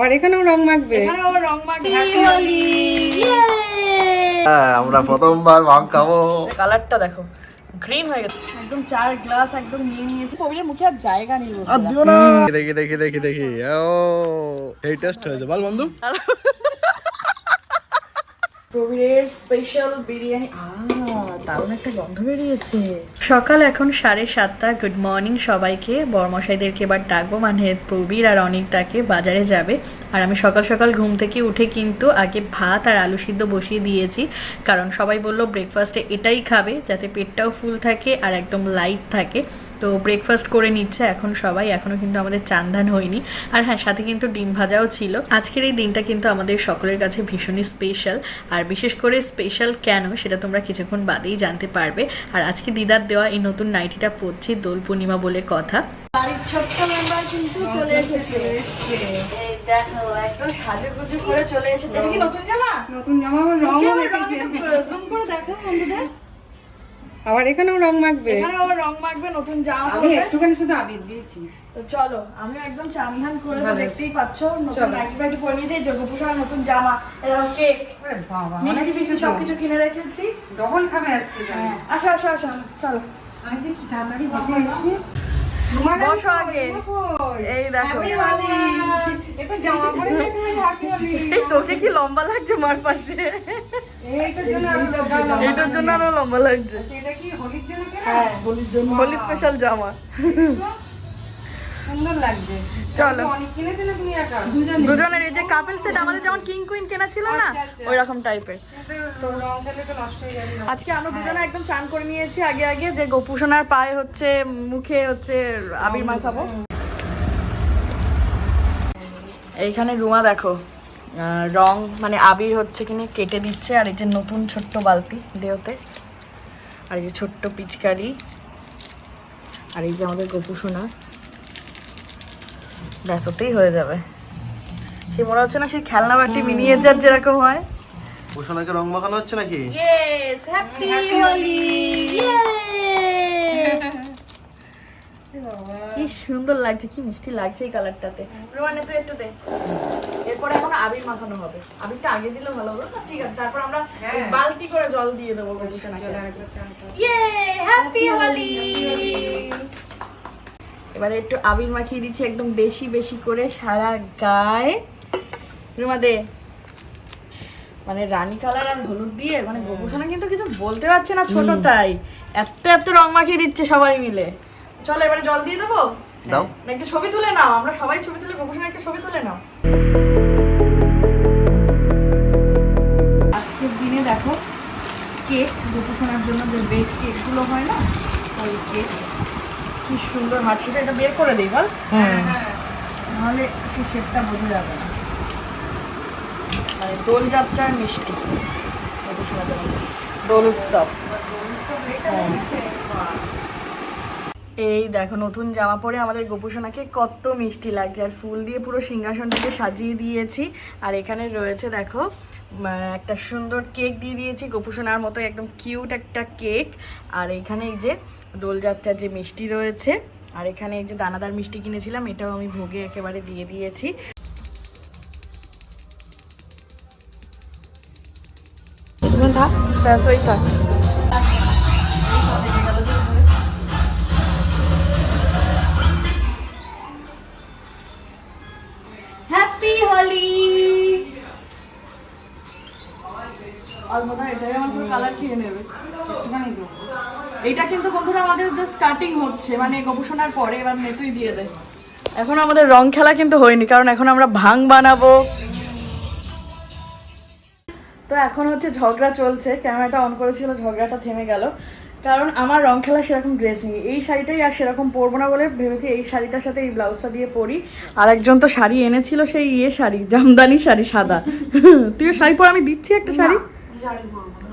আবার এখানেও রং মাখবে। এখানে আবার রং মাখবে। হ্যাঁ, আমরা প্রথমবার ভাং খাব। কালারটা দেখো গ্রিন হয়ে গেছে। একদম চার গ্লাস একদম নিয়ে নিয়েছি। কবিরের মুখে আর জায়গা নেই আর দিও না। দেখি দেখি দেখি দেখি। ও এই টেস্ট হয়েছে। বল বন্ধু। প্রবীরের স্পেশাল বিরিয়ানি। দারুণ একটা গন্ধ বেরিয়েছে। সকাল এখন সাড়ে সাতটা। গুড মর্নিং সবাইকে। বরমশাইদেরকে এবার ডাকবো। মানে প্রবীর আর অনিকদাকে বাজারে যাবে। আর আমি সকাল সকাল ঘুম থেকে উঠে কিন্তু আগে ভাত আর আলু সিদ্ধ বসিয়ে দিয়েছি। কারণ সবাই বলল ব্রেকফাস্টে এটাই খাবে যাতে পেটটাও ফুল থাকে আর একদম লাইট থাকে। তো ব্রেকফাস্ট করে নিচ্ছে এখন সবাই এখনও কিন্তু আমাদের চান্দান হয়নি। আর হ্যাঁ সাথে কিন্তু ডিম ভাজাও ছিল। আজকের এই দিনটা কিন্তু আমাদের সকলের কাছে ভীষণই স্পেশাল আর বিশেষ করে স্পেশাল কেন সেটা তোমরা কিছুক্ষণ বাদেই জানতে পারবে। আর আজকে দিদার দেওয়া এই নতুন নাইটিটা পড়ছি দোল পূর্ণিমা বলে কথা। বাড়ির ছোট্ট মেম্বার কিন্তু চলে এসেছে। এই দেখো একদম সাজুগুজু করে চলে এসেছে। এটা কি নতুন জামা? নতুন জামা রং জুম করে দেখো বন্ধুদের। আবার এখানেও রং মাখবে? এখানে আবার রং মাখবে নতুন জামা আমি একটুখানি শুধু আবির দিয়েছি। তো চলো আমি একদম চান্ধান করে তো দেখতেই পাচ্ছ নতুন। নাইটি ফাইটি পরে নিয়েছি যোগপুষার নতুন জামা এরকম কেক মিষ্টি কিছু ফিষ্টি সবকিছু কিনে রেখেছি। ডবল খাবে আজকে হ্যাঁ আসো আসো আসো চলো। আমি যে কি তাড়াতাড়ি দেখে এসেছি বসো আগে। এই দেখো। তোকে কি লম্বা লাগছে মার পাশে। এটার জন্য আরও লম্বা লাগছে। এটা কি হোলির জন্য কেনা? হ্যাঁ হোলির জন্য। হোলি স্পেশাল জামা। চলো। দুজনের এই যে কাপেল সেট আমাদের যেমন কিং কুইন কেনা ছিল না আচ্ছা, আচ্ছা। ওই রকম টাইপের তো রং খেলে তো নষ্ট হয়ে যাবে। আজকে আমরা দুজনে একদম চান করে নিয়েছি আগে আগে যে গোপুসোনার পায়ে হচ্ছে মুখে হচ্ছে আবির মাখাবো। এইখানে রুমা দেখো। রং মানে আবির হচ্ছে কিনে কেটে দিচ্ছে আর এই যে নতুন ছোট্ট বালতি দেওতে আর এই যে ছোট্ট পিচকারি। আর এই যে আমাদের গোপুসোনা ব্যাস ওতেই হয়ে যাবে। সে মনে হচ্ছে না সেই খেলনা বাটি মিনিয়েচার যেরকম হয়। পোষণাকে রং মাখানো হচ্ছে নাকি? Yes, happy Holi! কি সুন্দর লাগছে কি মিষ্টি লাগছে এই কালারটাতে। রোহানে তুই একটু দে। এরপর এখন আবির মাখানো হবে। আবিরটা আগে দিলে ভালো না ঠিক আছে তারপর আমরা বালতি করে জল দিয়ে দেবো ইয়ে হ্যাপি হোলি এবারে একটু আবির মাখিয়ে দিচ্ছি একদম বেশি বেশি করে সারা গায়ে। রুমা দে। মানে রানী কালার আর হলুদ দিয়ে মানে গোপুসোনা কিন্তু কিছু বলতে পারছে না ছোট তাই। এত এত রং মাখিয়ে দিচ্ছে সবাই মিলে। চলো এবারে জল দিয়ে দেবো? দাও। একটু ছবি তুলে নাও। আমরা সবাই ছবি তুলে গোপুসোনা একটা ছবি তুলে নাও। আজকের দিনে দেখো কেক গোপুসোনার জন্য যে ভেজ কেকগুলো হয় না ওই কেক কি সুন্দর হাঁটছিটা এটা বের করে দিই বল। নাহলে সে শেপটা বোঝা যাবে না। মানে দোলযাত্রার মিষ্টি। গোপুসোনার জন্য দোল উৎসব। এই দেখো নতুন জামা পরে আমাদের গোপুসোনাকে কত মিষ্টি লাগছে। আর ফুল দিয়ে পুরো সিংহাসনটাকে সাজিয়ে দিয়েছি। আর এখানে রয়েছে দেখো একটা সুন্দর কেক দিয়ে দিয়েছি গোপুসোনার মতো একদম কিউট একটা কেক। আর এখানে এই যে দোলযাত্রার যে মিষ্টি রয়েছে আর এখানে এই যে দানাদার মিষ্টি কিনেছিলাম এটাও আমি ভোগে একেবারে দিয়ে দিয়েছি। থাক আর হয় এটাই আমার পুরো কালার খেয়ে নেবে। একটুখানি দেবো। এইটা কিন্তু বন্ধুরা আমাদের জাস্ট স্টার্টিং হচ্ছে মানে গবেষণার পরে এবার নেতুই দিয়ে দেয়। এখন আমাদের রং খেলা কিন্তু হয়নি কারণ এখন আমরা ভাং বানাবো। তো এখন হচ্ছে ঝগড়া চলছে ক্যামেরাটা অন করেছিল ঝগড়াটা থেমে গেল। কারণ আমার রং খেলা সেরকম ড্রেস নেই। এই শাড়িটাই আর সেরকম পরবো না বলে ভেবেছি এই শাড়িটার সাথে এই ব্লাউজটা দিয়ে পরি। আর একজন তো শাড়ি এনেছিল সেই ইয়ে শাড়ি জামদানি শাড়ি সাদা। তুইও শাড়ি পর আমি দিচ্ছি একটা শাড়ি?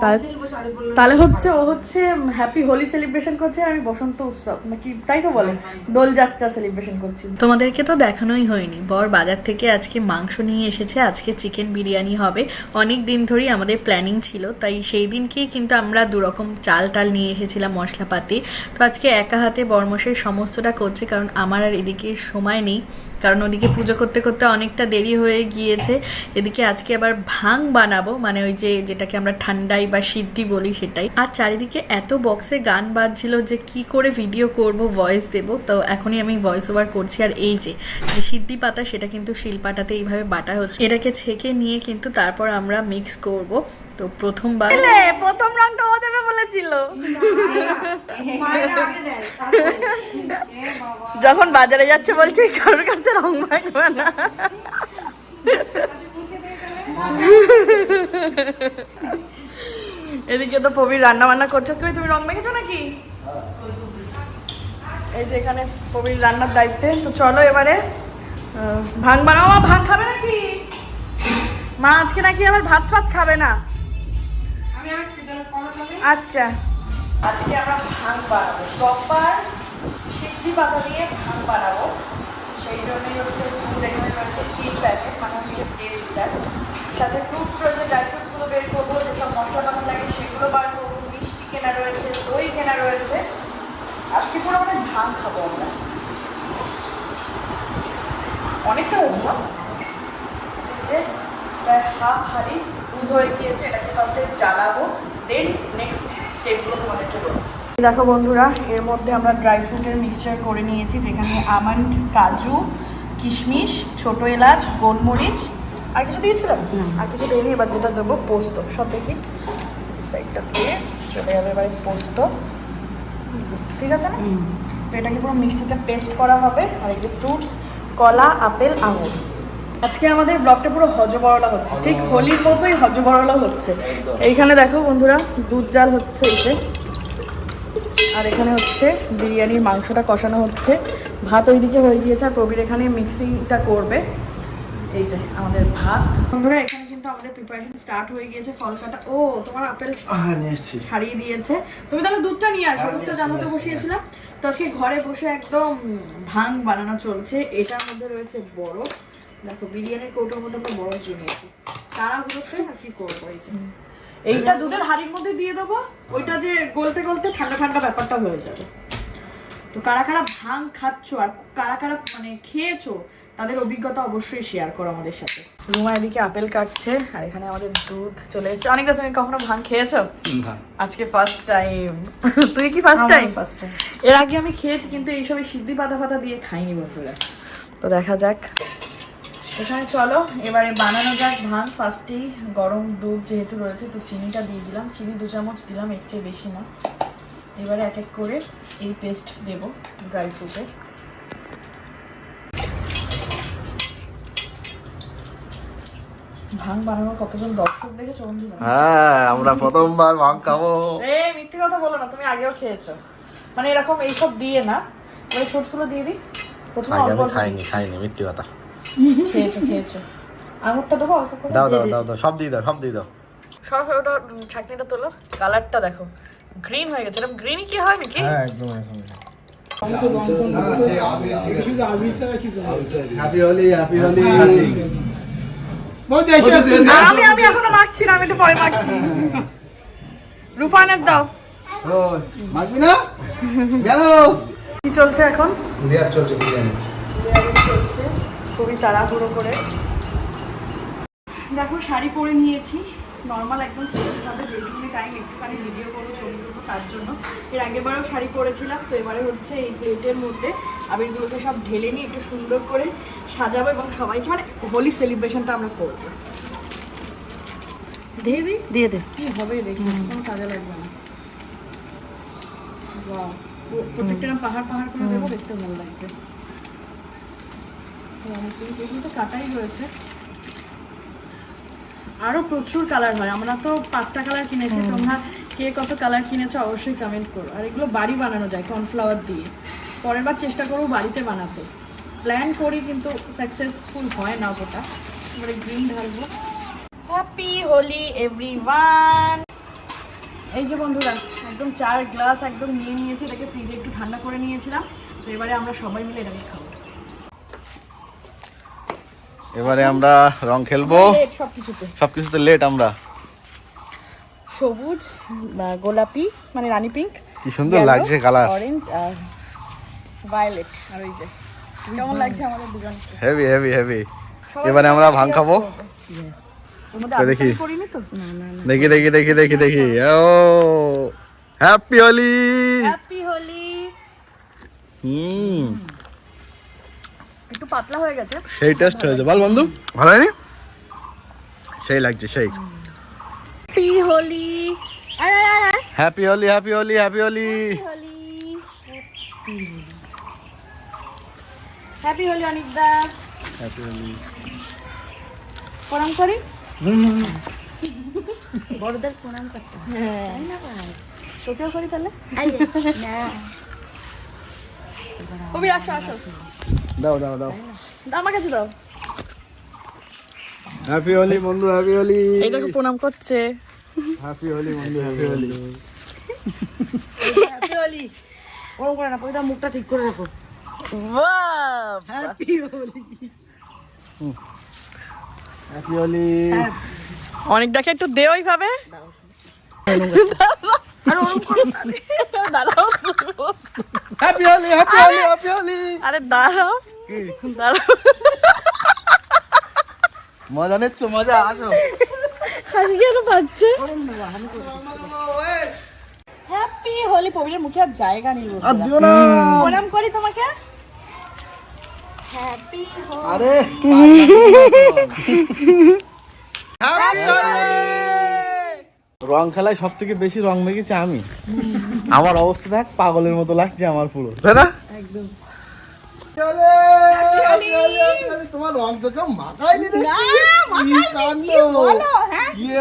তাহলে- তাহলে হচ্ছে ও হচ্ছে হ্যাপি হোলি সেলিব্রেশন করছে আমি বসন্ত উৎসব নাকি তাই তো বলে? দোলযাত্রা সেলিব্রেশন করছি। তোমাদেরকে তো দেখানোই হয়নি। বর বাজার থেকে আজকে মাংস নিয়ে এসেছে আজকে চিকেন বিরিয়ানি হবে। অনেক দিন ধরেই আমাদের প্ল্যানিং ছিল তাই সেই দিনকেই কিন্তু আমরা দুরকম চাল টাল নিয়ে এসেছিলাম মশলাপাতি। তো আজকে একা হাতে বর্মশের সমস্তটা করছে কারণ আমার আর এদিকে সময় নেই। কারণ ওদিকে পুজো করতে করতে অনেকটা দেরি হয়ে গিয়েছে। এদিকে আজকে আবার ভাং বানাবো মানে ওই যে যেটাকে আমরা ঠান্ডাই বা সিদ্ধি বলি সেটাই। আর চারিদিকে এত বক্সে গান বাজছিল যে কি করে ভিডিও করব ভয়েস দেব। তো এখনই আমি ভয়েস ওভার করছি। আর এই যে যে সিদ্ধি পাতা, সেটা কিন্তু শিলপাটাতে এইভাবে বাটা হচ্ছে। এটাকে ছেঁকে নিয়ে কিন্তু তারপর আমরা মিক্স করব। তো প্রথমবার। প্রথম রংটা ও দেবে বলেছিল। মায়েরা আগে দেয় তারপরে। এ বাবা যখন বাজারে যাচ্ছে বলছে কারোর কাছে রং মাখবে না। এদিকে তো প্রবীর রান্না বান্না করছ। কই তুমি রং মেখেছো নাকি? এই যে এখানে প্রবীর রান্নার দায়িত্বে। তো চলো এবারে আহ, ভাং বানাও। মা ভাং খাবে নাকি? মা আজকে নাকি আবার ভাত ফাত খাবে না? আচ্ছা। আজকে আমরা ভাং বানাবো প্রপার সিদ্ধি পাতা দিয়ে ভাং বানাবো সেই জন্যই হচ্ছে দুধ এখানে রয়েছে তিন প্যাকেট মানে হচ্ছে দেড় সাথে ফ্রুটস রয়েছে ড্রাই ফ্রুটসগুলো বের করব, যেসব মশলা পাতা লাগে সেগুলো বার করব। মিষ্টি কেনা রয়েছে, দই কেনা রয়েছে। আজকে পুরো মানে ভাং খাব আমরা। অনেকটা হয়েছে যে প্রায় হাফ হাঁড়ি দুধ হয়ে গিয়েছে, এটাকে ফার্স্টে জ্বালাবো। দেন নেক্সট স্টেপগুলো তোমাদেরকে বলছি। দেখো বন্ধুরা এর মধ্যে আমরা ড্রাই ফ্রুটের মিক্সচার করে নিয়েছি যেখানে আমন্ড কাজু কিশমিশ ছোট এলাচ গোলমরিচ আর কিছু দিয়েছিলাম? আর কিছু দিইনি এবার যেটা দেবো পোস্ত। সব দেখি। সাইডটা দিয়ে চলে যাবে এবারে পোস্ত। ঠিক আছে না? তো এটাকে পুরো মিক্সিতে পেস্ট করা হবে আর এই যে ফ্রুটস কলা আপেল আঙুর। আজকে আমাদের ব্লগটা পুরো হজবরলা হচ্ছে। ঠিক হোলির মতোই হজবরলা হচ্ছে। এইখানে দেখো বন্ধুরা দুধ জাল হচ্ছে যে। আর এখানে হচ্ছে বিরিয়ানির মাংসটা কষানো হচ্ছে। ভাত ওইদিকে হয়ে গিয়েছে আর প্রবীর এখানে মিক্সিংটা করবে। এই যে আমাদের ভাত। বন্ধুরা এখানে কিন্তু আমাদের প্রিপারেশন স্টার্ট হয়ে গিয়েছে ফল কাটা। ও তোমার আপেল হ্যাঁ ছাড়িয়ে দিয়েছে। তুমি তাহলে দুধটা নিয়ে আসো দুধটা জামাতে বসিয়েছিলাম। তো আজকে ঘরে বসে একদম ভাং বানানো চলছে। এটার মধ্যে রয়েছে বরফ। দেখো বিরিয়ানির কৌটোর মধ্যে আমরা বরফ জমিয়েছি তাড়াহুড়োতে আর কি করব এই যে? এইটা দুধের হাড়ির মধ্যে দিয়ে দেবো ওইটা যে গলতে গলতে ঠান্ডা ঠান্ডা ব্যাপারটা হয়ে যাবে। তো কারা কারা ভাং খাচ্ছো আর কারা কারা মানে খেয়েছো তাদের অভিজ্ঞতা অবশ্যই শেয়ার করো আমাদের সাথে। রুমা এদিকে আপেল কাটছে আর এখানে আমাদের দুধ চলে এসেছে। অনেকটা তুমি কখনো ভাং খেয়েছো? আজকে ফার্স্ট টাইম তুই কি ফার্স্ট টাইম ফার্স্ট টাইম এর আগে আমি খেয়েছি কিন্তু এইসব সিদ্ধি পাতা পাতা দিয়ে খাইনি বন্ধুরা। তো দেখা যাক। এখানে চলো এবারে বানানো যাক ভাং ফার্স্টেই গরম দুধ যেহেতু রয়েছে তো চিনিটা দিয়ে দিলাম। চিনি দু চামচ দিলাম এর চেয়ে বেশি না। এবারে এক এক করে এই পেস্ট দেব ড্রাই ফ্রুটের ভাং বানানোর কতজন দর্শক দেখেছ বন্ধুরা? হ্যাঁ আমরা প্রথমবার ভাং খাব। এ মিথ্যে কথা বলো না তুমি আগেও খেয়েছো। মানে এরকম এইসব দিয়ে না মানে ফ্রুটসগুলো দিয়ে দিই। প্রথমে অল্প খাইনি খাইনি মিথ্যে কথা। খেয়েছো খেয়েছো। আঙুরটা দেবো অল্প করে দাও দাও দাও দাও। সব দিয়ে দাও সব দিয়ে দাও। ওটা তোলো। কালারটা দেখো। গ্রিন হয়ে গেছে। এরকম গ্রিনই কি হয় নাকি? হ্যাঁ একদম একদম। Happy Holi happy Holi. আমি আমি এখনও মাখছি না আমি একটু পরে মাখছি। রূপানের দাও। মাখবি না? কি চলছে এখন? চলছে বিরিয়ানি। চলছে খুবই তাড়াহুড়ো করে। দেখো শাড়ি পরে নিয়েছি। নর্মাল একদম সিম্পলভাবে যেটুকুনি টাইম একটুখানি ভিডিও করব ছবি তুলবো তার জন্য। এর আগেরবারও শাড়ি পরেছিলাম তো এবারে হচ্ছে এই প্লেটের মধ্যে আবিরগুলোকে সব ঢেলে নিয়ে একটু সুন্দর করে সাজাবো এবং সবাইকে মানে হোলি সেলিব্রেশনটা আমরা করব। দিয়ে দিই? দিয়ে দে। কি হবে দেখি কাজে লাগবে না। প্রত্যেকটা পাহাড় পাহাড় করে দেবো দেখতে ভালো লাগবে। তো অনেকগুলো এগুলো তো কাটাই রয়েছে। আরও প্রচুর কালার হয়। আমরা তো পাঁচটা কালার কিনেছি তোমরা কে কত কালার কিনেছো অবশ্যই কমেন্ট করো। আর এগুলো বাড়ি বানানো যায় কর্নফ্লাওয়ার দিয়ে। পরের বার চেষ্টা করব বাড়িতে বানাতে। প্ল্যান করি কিন্তু সাকসেসফুল হয় না ওটা এবারে গ্রিন ঢালবো। হ্যাপি হোলি এভরিওয়ান এই যে বন্ধুরা একদম চার গ্লাস একদম নিয়ে নিয়েছি এটাকে ফ্রিজে একটু ঠান্ডা করে নিয়েছিলাম। তো এবারে আমরা সবাই মিলে এটাকে খাব। এবারে আমরা রং খেলব। সবকিছুতে সব কিছুতে সব কিছুতে লেট আমরা। সবুজ গোলাপি মানে রানী পিঙ্ক কি সুন্দর লাগছে কালার অরেঞ্জ আর ভায়োলেট আর ওই যে কেমন লাগছে আমাদের দুজন? হেভি হেভি হেভি এবারে আমরা ভাং খাব। দেখি। দেখি দেখি দেখি দেখি দেখি। ও হ্যাপি হোলি হ্যাপি হোলি হুম। একটু পাতলা হয়ে গেছে। সেই টেস্ট হয়েছে বল বন্ধু। ভালো হয়নি? সেই লাগছে সেই। Happy Holi happy Holi happy Holi happy Holi happy Holi অনিকদা happy Holi প্রণাম করি? বড়দের প্রণাম করতে হ্যাঁ। তোকেও করি তাহলে? না। কবি আসো আসো। দাও দাও দাও। দাও, আমার কাছে দাও। হ্যাপি হোলি বন্ধু হ্যাপি হোলি এই দেখো প্রণাম করছে। হ্যাপি হোলি বন্ধু হ্যাপি হোলি হ্যাপি হোলি ওরকম করে না পয়দা মুখটা ঠিক করে রাখো। হ্যাপি হোলি হ্যাপি হোলি অনেক দেখে একটু দে ওইভাবে। দাঁড়াও happy Holi happy Holi happy Holi আরে দাঁড়াও। দাঁড়াও। মজা নিচ্ছ মজা আসো। হাসি কেন পাচ্ছে? হ্যাপি হোলি পবিত্রের মুখে আর জায়গা নেই আর দিও না। প্রণাম করি তোমাকে। হ্যাপি আরে রং খেলায় সব থেকে বেশি রং মেখেছি আমি। আমার অবস্থা দেখ পাগলের মতো লাগছে আমার পুরো। তাই না? একদম। তোমার রং তো কেউ মাখায়নি দেখছি। কি কাণ্ড।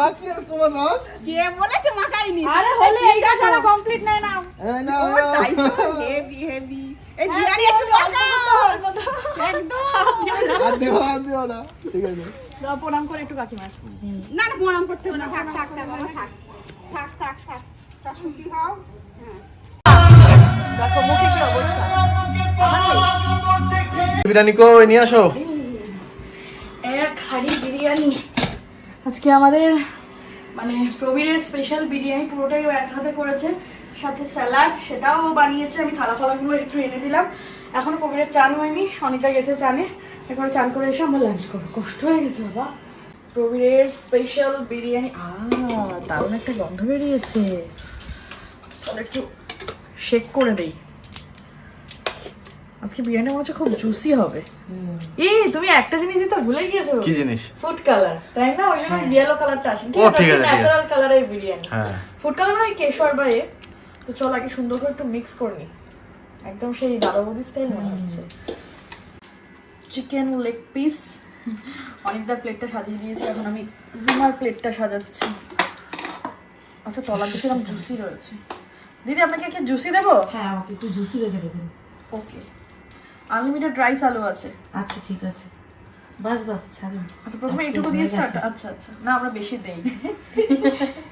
মাখিয়েছ তোমার রং? কে বলেছে মাখাইনি আরে হোলি এইটা ছাড়া কমপ্লিট নাই না। না, হেভি হেভি এই দিয়ারি একটু একদম। আর দিও আর দিও না। ঠিক আছে প্রণাম করে একটু কাকিমার। না না প্রণাম করতে হবে না। থাক থাক থাক থাক থাক থাক থাক তা হও? দেখো মুখে কি অবস্থা? বিরিয়ানি কই? নিয়ে আসো। এক হাঁড়ি বিরিয়ানি। আজকে আমাদের মানে প্রবীরের স্পেশাল বিরিয়ানি পুরোটাই ও এক হাতে করেছে। সাথে স্যালাড সেটাও বানিয়েছে। আমি থালা ফালাগুলো একটু এনে দিলাম। এখন প্রবীরের চান হয়নি। অনিতা গেছে চানে। এরপরে চান করে এসে আমরা লাঞ্চ করব কষ্ট হয়ে গেছে বাবা। প্রবীরের স্পেশাল বিরিয়ানি। আ দারুণ একটা গন্ধ বেরিয়েছে। তাহলে একটু শেক করে দেই। আজকে বিরিয়ানি মনে হচ্ছে খুব জুসি হবে। এই তুমি একটা জিনিসই তো ভুলে গিয়েছো। কি জিনিস? ফুড কালার তাই না? ওই জন্য ইয়েলো কালারটা আসে। ঠিক আছে, ন্যাচারাল কালারের বিরিয়ানি। হ্যাঁ। ফুড কালার মানে কেশর বা এ। তো চল আগে সুন্দর করে একটু মিক্স করে নি। একদম সেই দাদা দাদাবদি স্টাইল মনে হচ্ছে। চিকেন লেগ পিস অনেকদার প্লেটটা সাজিয়ে দিয়েছি এখন আমি রুমার প্লেটটা সাজাচ্ছি। আচ্ছা তলার দিকে এরকম জুসি রয়েছে। দিদি আপনাকে কি জুসি দেবো? হ্যাঁ আমাকে একটু জুসি রেখে দেবেন। ওকে আনলিমিটেড রাইস আলু আছে। আচ্ছা ঠিক আছে। বাস বাস ছাড়ুন। আচ্ছা প্রথমে এটুকু দিয়ে স্টার্ট আচ্ছা আচ্ছা। না আমরা বেশি দেই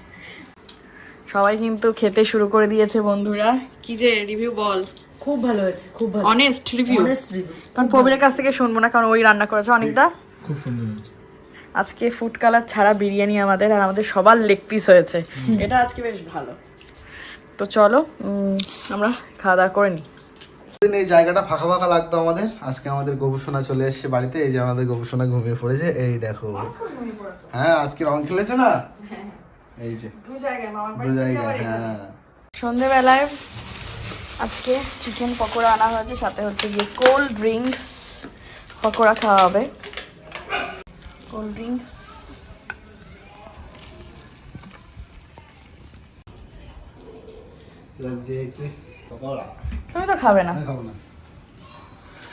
সবাই কিন্তু খেতে শুরু করে দিয়েছে বন্ধুরা। কি যে রিভিউ বল। খুব ভালো হয়েছে খুব ভালো। অনেস্ট রিভিউ অনেস্ট রিভিউ কারণ প্রবীরের কাছ থেকে শুনব না কারণ ওই রান্না করেছে অনেকটা খুব সুন্দর হয়েছে। আজকে ফুড কালার ছাড়া বিরিয়ানি আমাদের আর আমাদের সবার লেগ পিস হয়েছে। এটা আজকে বেশ ভালো। তো চলো আমরা খাওয়া দাওয়া করে নিই দিন এই জায়গাটা ফাঁকা ফাঁকা লাগতো আমাদের। আজকে আমাদের গবেষণা চলে এসেছে বাড়িতে। এই যে আমাদের গবেষণা ঘুমিয়ে পড়েছে। এই দেখো। হ্যাঁ আজকে রং খেলেছে না? এই যে। দু জায়গায় মামার দু জায়গায় হ্যাঁ। সন্ধেবেলায় আজকে চিকেন পকোড়া আনা হয়েছে সাথে হচ্ছে গিয়ে কোল্ড ড্রিঙ্কস পকোড়া খাওয়া হবে। কোল্ড ড্রিঙ্কস তুমি তো খাবে না। খাব না।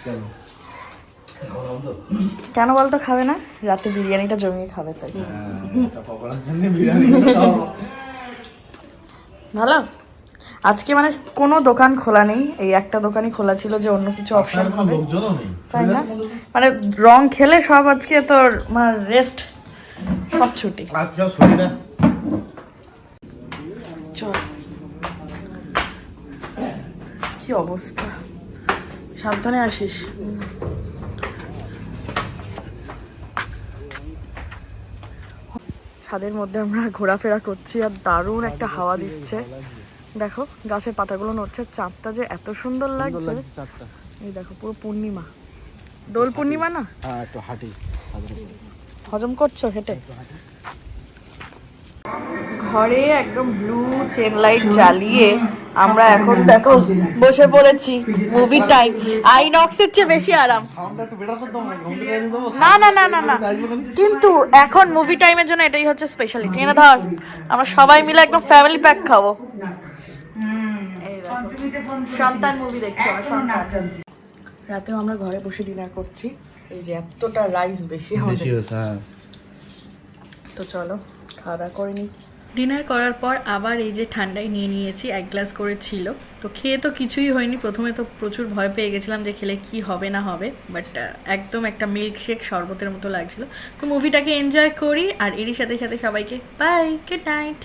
কেন? কেন বলতো খাবে না? রাতে বিরিয়ানিটা জমিয়ে খাবে তাই। ভালো? আজকে মানে কোনো দোকান খোলা নেই। এই একটা দোকানই খোলা ছিল যে অন্য কিছু অপশন হবে। তাই না? মানে রং খেলে সব আজকে তোর মানে রেস্ট সব ছুটি। চল। কি অবস্থা? সাবধানে আসিস। ছাদের মধ্যে আমরা ঘোরাফেরা করছি আর দারুণ একটা হাওয়া দিচ্ছে। দেখো গাছের পাতাগুলো নড়ছে চাঁদটা যে এত সুন্দর লাগছে। এই দেখো পুরো পূর্ণিমা। দোল পূর্ণিমা না? হ্যাঁ একটু হাঁটি হজম করছ হেঁটে? ঘরে একদম ব্লু চেন লাইট জ্বালিয়ে আমরা এখন দেখো বসে পড়েছি। মুভি টাইম আইনক্সের চেয়ে বেশি আরাম। হবে না না না না না। কিন্তু এখন মুভি টাইমের জন্য এটাই হচ্ছে স্পেশালিটি এনে ধর আমরা সবাই মিলে একদম ফ্যামিলি প্যাক খাব। সন্তান মুভি দেখছি রাতেও আমরা ঘরে বসে ডিনার করছি। এই যে এতটা রাইস বেশি হয়েছে হ্যাঁ। তো চলো খাওয়া দাওয়া করে নিই ডিনার করার পর আবার এই যে ঠান্ডায় নিয়ে নিয়েছি, এক গ্লাস করে ছিল। তো খেয়ে তো কিছুই হয়নি। প্রথমে তো প্রচুর ভয় পেয়ে গেছিলাম যে খেলে কি হবে না হবে বাট একদম একটা মিল্ক শেক শরবতের মতো লাগছিল। তো মুভিটাকে এনজয় করি, আর এরই সাথে সাথে সবাইকে বাই গুড নাইট